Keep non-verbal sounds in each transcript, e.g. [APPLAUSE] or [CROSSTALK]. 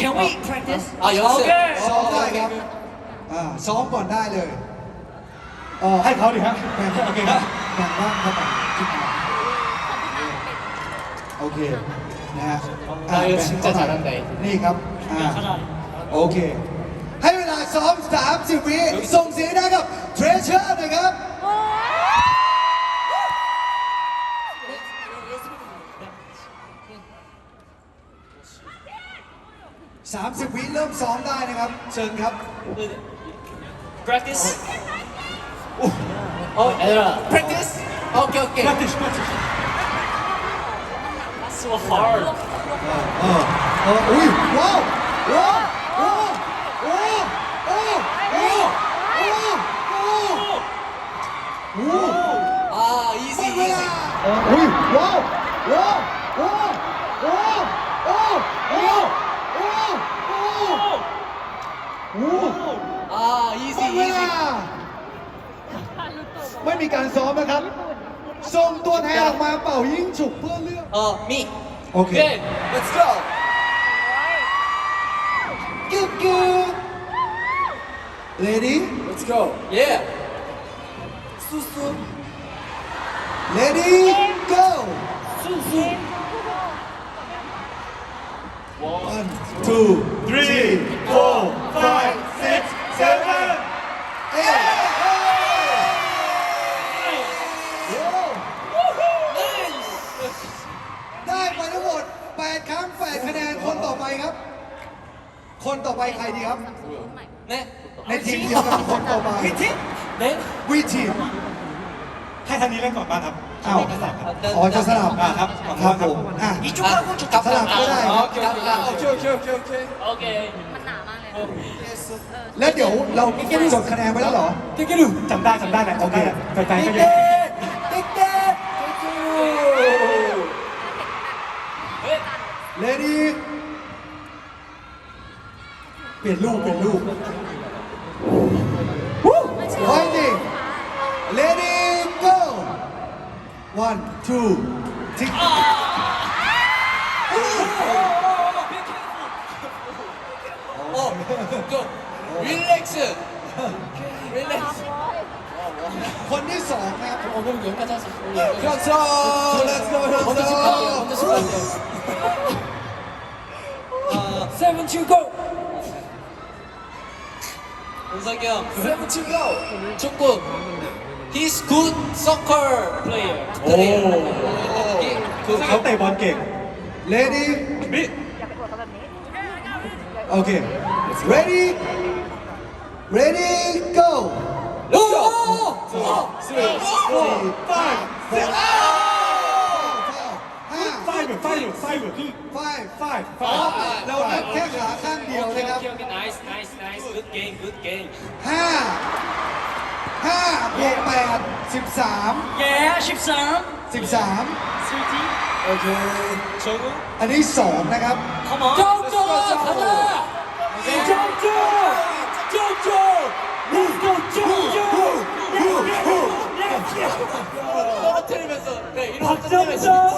Can we practice? อ๋อ โอเค ซ้อมได้ครับอ่าซ้อมก่อนได้เลยเอ่อให้เขาดิฮะแบโอเคครับแบ่งบ้างครับโอเคนะฮะอ่จะจัดเข้าหน่นี่ครับอ่าโอเค ให้เวลาซ้อม 30 วิส่งเสียงได้กับ Treasure นะครับ 30 วิเริ่มซ้อมได้นะครับ เชิญครับ Practice. 어 얘들아. practice. 오케이 오케이. practice practice So hard. เออเอออุ้ยว้าวว้าวโอ้โอ้โอ้โอ้โอ้โอ้โอ้ 아 หม easy ดเวลา easy. อุ้ยว้าวว้าวว้าวว้ ไม่มีการซ้อมนะครับ ส่งตัวแทนออกมาเป่ายิ่งฉุกเพื่อเลือกเออมีโอเค let's go. กึ๊บกึ๊บเลดี้ Let's go. Yeah. Susu. เลดี้ go Susu. One, two, three, four. จุกจุกกับสลับก็ได้ครับ โอเคโอเคโอเคโอเคโอเคมันหนามากเลยแล้วเดี๋ยวเราจดคะแนนไปแล้วเหรอ กิ๊กกิ๊กดูจำได้จำได้ไหมโอเคแฟนๆก็เยอะติ๊กเก็ตติ๊กเก็ตเฮ้ยเลดี้เปลี่ยนรูกเปลี่ยนรูกวู้ไฟติ้ง Let it go. One, two, tick. ก็รีแลกซ์รีแลกซ์คนที่สองนะครับ 오늘 여기까지 수 있어요. 그렇죠 let's go 먼저 축하해요. 먼저 let's go 축하해요. 아, 세븐 칠고 은석이 형 세븐 칠고 축구 he's good soccer player โอ้ 기- คือเขาเตะบอลเก่ง lady มิโอเค ready ready go ลุก three four five six ห้า ไฟเหมือนไฟอยู่ไฟเหมือนที่ five ไฟ ไฟ อ๋อเรานับแค่ขาข้างเดียวนะครับ Okay, okay, nice, nice, nice. Good game, good game. ห้าห้าบวกแปดสิบสาม Yeah, 13. สิบสาม 30. โอเค 정 우, อันนี้สองนะครับ come on. Go, go, go. 자! 쫑쫑! 쫑쫑! Let's go 쫑쫑! 떨어뜨리면서 네 이런 박정정!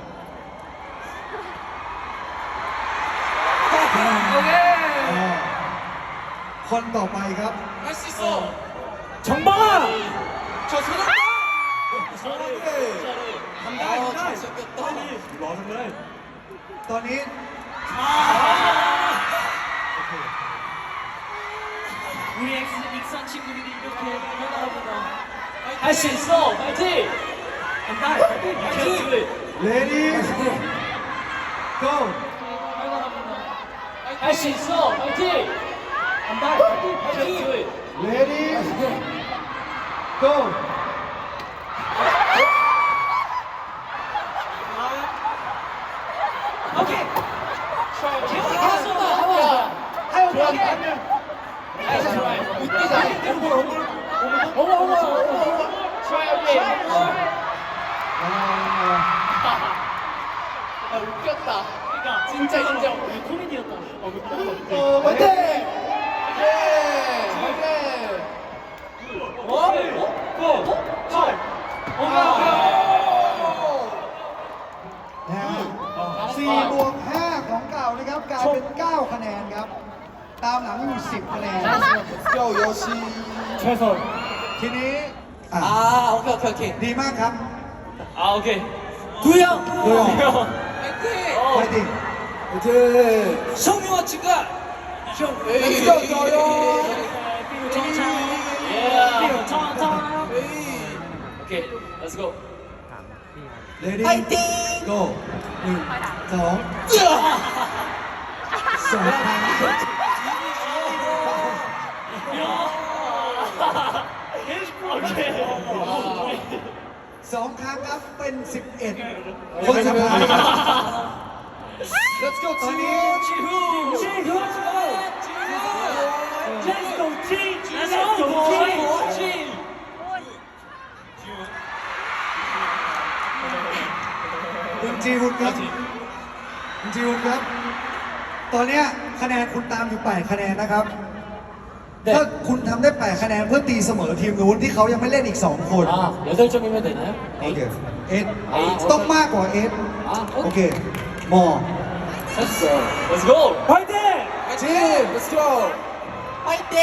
คนต่อไปครับ 할 수 있어. 정방아 저 소장. 잘해 간다 아, 간다 잘생겼다. 빨리 와서 그래 ตอนนี้ 우리 엑스 익산 친구들이 이렇게 변화하구나 할 수 있어. 파이팅. 간다. 파이팅. 레디 고 할 수 있어. 파이팅. I'm back. Go. 어? 고. 찰. 어, นะฮะสี่บวกห้าของเก่านะครับกลายเป็นเก้าคะแนนครับ ตามหลังอยู่สิบคะแนน Let's go, Yoshi. 최선. ทีนี้อ่ะ 아, 오케이, 오케이, 오케이. ดีมากครับ 아 오케이. 두영! ดู 형. ไปดิ 화이팅! 성유와 치가. 형. Let's go, Okay, let's go. ถามพี่ครับ Ready ไอ้ตี go. หนึ่งสองสองครั้งสองครั้งครับเป็น 11 Let's go ตอนนี้ Let's go, team! Let's go, team! จีฮุนครับคุณจีฮุนครับ ตอนเนี้ยคะแนนคุณตามอยู่ 8 คะแนนนะครับ ถ้าคุณทำได้ 8 คะแนนเพื่อตีเสมอทีมนู้นที่เขายังไม่เล่นอีก 2 คน 아, 8점이면 되나요? โอเคเอส เอ้ย ต้องมากกว่าเอส 아, โอเคมอ 됐어. Let's go. 화이팅! 화이팅! Let's go! 화이팅!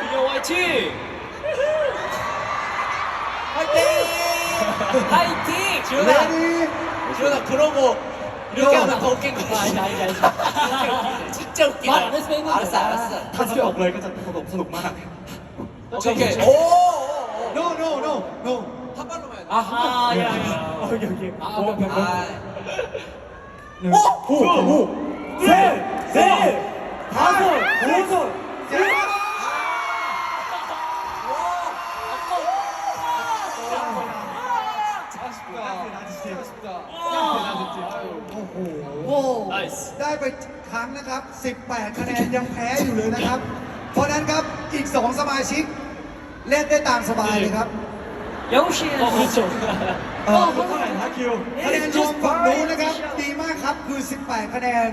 기녀 화이팅. 화이팅! 화이팅. 지훈아 레디 지훈아 그러고 이렇게 하면 더 웃긴 거야 아니 아니 아니 [LAUGHS] 진짜 웃기다 말안 했으면 했는데. 알았어 알았어 아, 다시 와 그러니까 자꾸 없어 녹만 하네 오케이 오케이 오한 No 한발로만 해야 돼 아하 여기 여기 아, 오! 오! 오! 셋! 셋! 다섯! 여섯! 일곱! ด 아쉽다. โอ้โห 나이스. ได้ไปครั้งนะครับ 18 คะแนนยังแพ้อยู่เลยนะครับ เพราะฉะนั้นครับอีก 2 สมาชิก เล่นได้ตามสบายเลยครับ 영우 씨는 어, 그렇죠. เอ่อ ท่าไหร่นะคิว คะแนนรวมฝั่งนู้นนะครับ ดีมากครับคือ 18 คะแนน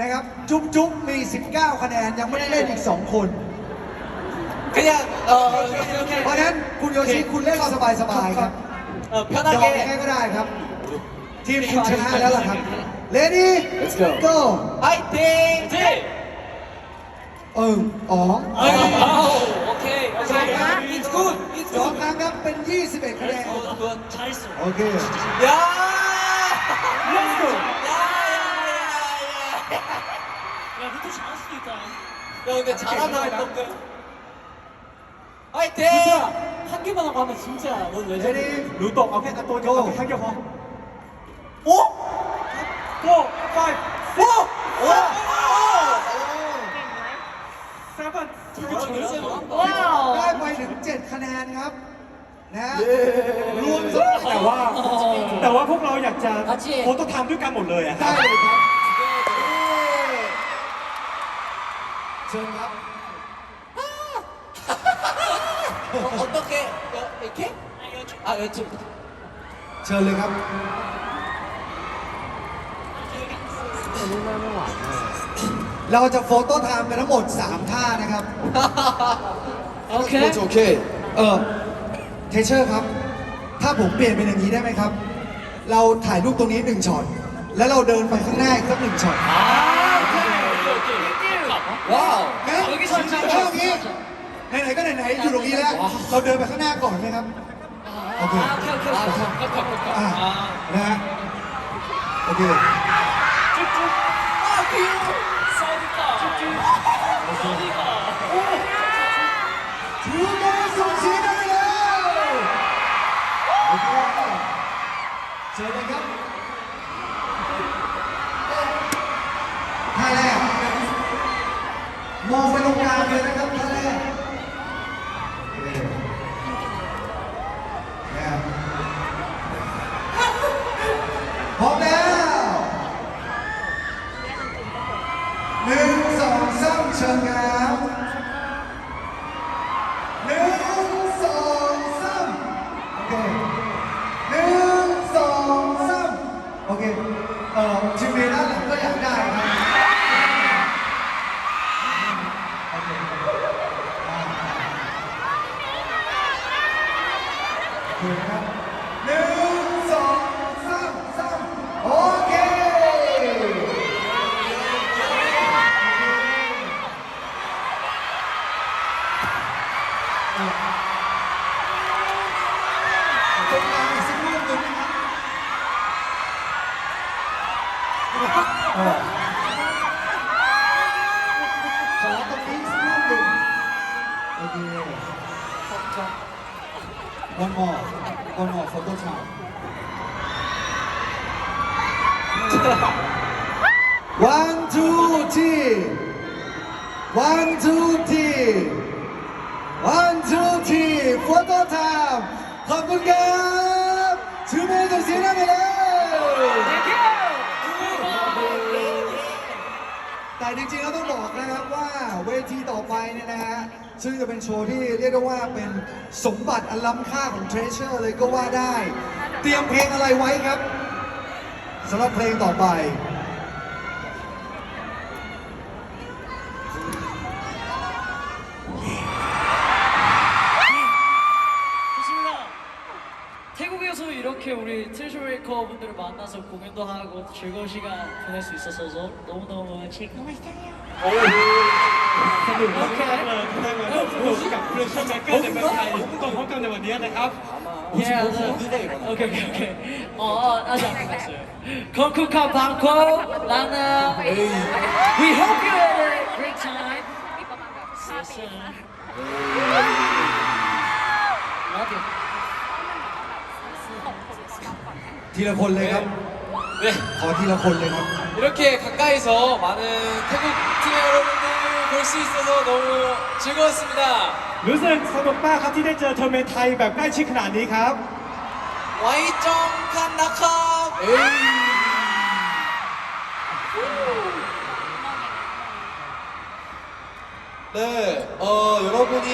นะครับ จุ๊บจุ๊บมี 19 คะแนนยังไม่ได้เล่นอีก 2 คน 그냥, 어, 이렇게, 이렇게. เพราะฉะนั้นคุณโยชิคุณเล่นสบายสบายๆครับ 어, ยอม 편하게. แค่ก็ได้ครับ ทีมคุณชนะแล้วล่ะครับเลดี้ Let's go. go 화이팅! 화이팅. เอออ๋อ 아우, 오케이. 오케이. It's good. It's สอง good. ครั้งครับเป็น 21 คะแนน 어, 굿. 잘했어. โอเค 야! 렛츠고! 야, 야, 야, 야, 너도 잘할 수도 있다. 야. 야, 근데 잘하나 했던데. 화이팅! 한 개만 하고 하면 진짜 넌 เล 레전드. ดี้ รู้ตกเอาแค่ตัวเดียวเอาแค่เดียวพอ 오! โก้ไฟ 오! 오! เซเว่น 와우. ได้ไปถึง 7 คะแนนครับ นะรวมส แต่ว่า แต่ว่าพวกเราอยากจะ อ่ะจี้ โฟโต้ไทม์ด้วยกันหมดเลยอะค ได้ รับ เลยครับเชิญครับ 어, 어떻게? 여, 이렇게? 아, 왼쪽. เชิญเลยครับ เราจะโฟโต้ไทม์กันทั้งหมด 3 ท่านะครับโอเคโอเคเออเทเชอร์ครับ ถ้าผมเปลี่ยนเป็นอย่างนี้ได้ไหมครับ เราถ่ายรูปตรงนี้หนึ่งช็อต แล้วเราเดินไปข้างหน้าอีกสักหนึ่งช็อตโอเคะเอาอย่างนี้ช็อตช็อตช็อต เอาอย่างนี้ไหนๆก็ไหนๆอยู่ตรงนี้แล้ว เราเดินไปข้างหน้าก่อนไหมครับ โอเค Ah, okay, okay. Come, come, come, อเะ come. นะฮะ โอเค Ah, you. ตรงกลางอีกสักรูปหนึ่งนะครับเออขอตรงนี้สักรูปหนึ่งโอเคครับครับ one more one more photo time one two three one two three. 20 quarter ขอบคุณครับชื่อเมย์ตัวเสียงได้ไปเลยแต่จริงๆแล้วต้องบอกนะครับว่าเวทีต่อไปเนี่ยนะฮะซึ่งจะเป็นโชว์ที่เรียกได้ว่าเป็นสมบัติอันล้ำค่าของเทรเชอร์เลยก็ว่าได้ เตรียมเพลงอะไรไว้ครับสำหรับเพลงต่อไป 태국에서 이렇게 우리 트레저메이커 분들을 만나서 공연도 하고 즐거운 시간 보낼 수 있어서 너무너무 즐거웠어요. 오케이 오케이 오케이. 어, 아직 안 끝났어요. 건쿠카 방코 라나. We hope you had a great time. See you soon. Love you. ทีละคนเลยครับ 네 ขอทีละคนเลยครับ 이렇게 가까이서 많은 태국 팀의 여러분들 볼 수 있어서 너무 즐거웠습니다 รู้สึกสนุกมากครับที่ได้เจอเทอร์เมนไทยแบบใกล้ชิดขนาดนี้ครับ 와이정 칸나카 네, 어, 여러분이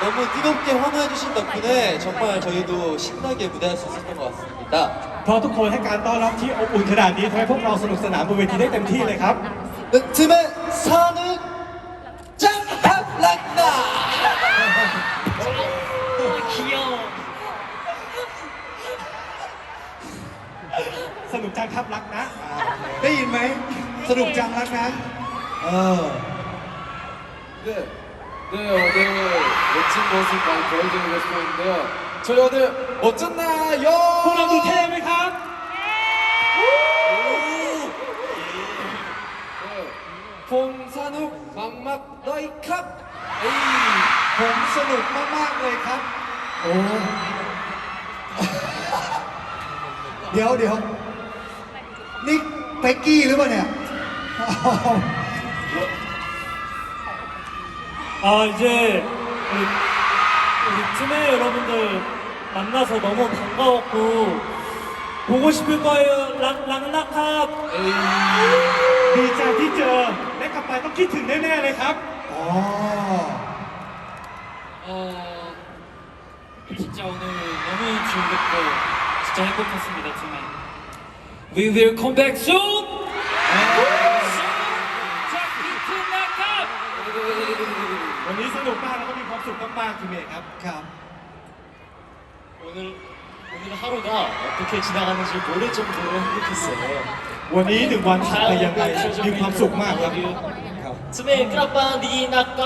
너무 뜨겁게 환호해주신 덕분에 정말 저희도 신나게 무대할 수 있었던 것 같습니다. เพราะทุกคนให้การต้อนรับที่อบอุ่นขนาดนี้ทำให้พวกเราสนุกสนานบนเวทีได้เต็มที่เลยครับ 틈의 선우 짱합락나 귀여워. สนุกจังครับรักนะ ได้ยินไหม สนุกจังรักนะ เออ 네, 네, 오늘 멋진 모습 많이 보여드리고 싶었는데요. 저희 오늘 멋졌나요? พวกเราดูเท่ไหมครับ 봉산욱 막막 너희 컵 ผมสนุกมาก ๆ เลยครับ โอ้ เดี๋ยวเดี๋ยวนี่เป๊กกี้หรือเปล่าเนี่ย 아 이제 우리, 우리 팀의 여러분들 만나서 너무 반가웠고 보고 싶을 거예요 랑, 랑락합 ดีใจที่เจอและกลับไปต้องคิดถึงแน่ๆเลยครับ อ๋อ 어, 진짜 오늘 너무 즐겁고 진짜 행복했습니다, 팀에. We will come back soon. soon. นนี้สนุกมากแล้วก็มีความสุขมากๆทีเมย์ครับ ครับ 오늘 오늘 하루가 어떻게 지나가는지 모를 정도로 행복했어요. วันนี้หนึ่งวันผ่านไปยังไงมีความสุขมากครับ 스메 크라빠 니나갑.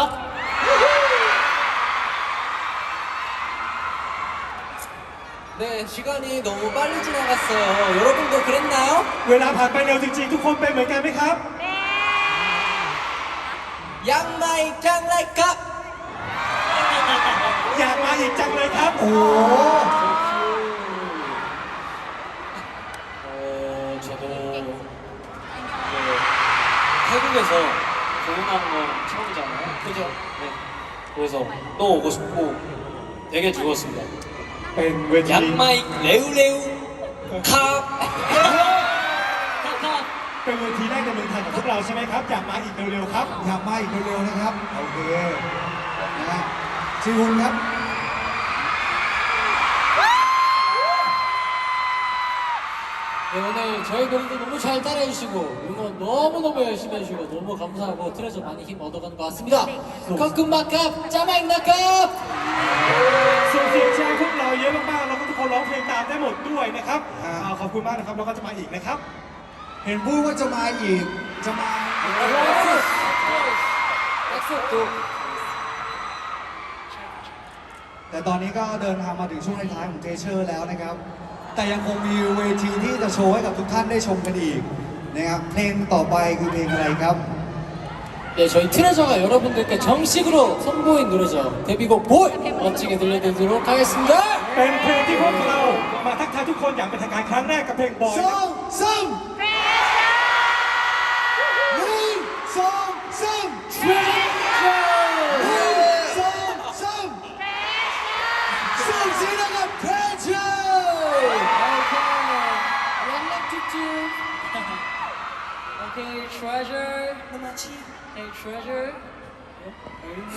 네, 시간이 너무 빨리 지나갔어요. 여러분도 그랬나요? เวลาผ่านไปเร็วจริงๆ ทุกคนเป็นเหมือนกันไหมครับ 양마이 짱라이캅 อยากมาอีกจังเลยครับ โอ้ 어, 저도 네, 태국에서 공연하는 건 처음이잖아요. 그죠? 네. 그래서 또 오고 싶고 되게 즐거웠습니다. เป็นเวที 양마이 레우레우 캅 เป็นเวทีแรกในเมืองไทยของพวกเราใช่ไหมครับ อยากมาอีกเร็วๆครับ อยากมาอีกเร็วๆนะครับ โอเคนะ ฮะซีฮุนครับ 네, 오늘 저희 노래도 너무 잘 따라해주시고 응원 너무너무 열심히 해주시고 너무 감사하고 트레저 많이 힘 얻어가는 것 같습니다. 커끔마캅 짜마익나캅 ส่งเสียงแชร์พวกเราเยอะ ดด้วยนะครับอ่าขอบคุณมากนะครับแล้วก็จะมาอีกนะครับ เห็นพูดว่าจะมาอีก จะมา 약속도 แต่ตอนนี้ก็เดินทางมาถึงช่วงท้ายๆของเทเชอร์แล้วนะครับ แต่ยังคงมีเวทีที่จะโชว์ให้กับทุกท่านได้ชมกันอีกนะครับ เพลงต่อไปคือเพลงอะไรครับ 네, 저희 트레저가 여러분들께 정식으로 선보인 노래죠. 데뷔곡 보이 멋지게 들려드리도록 하겠습니다. เป็นเพลงที่พวกเรามาทักทายทุกคนอย่างเป็นทางการครั้งแรกกับเพลงบอย สองสามหนึ่งสองสามห Treasure. Hey, treasure. Are you ready?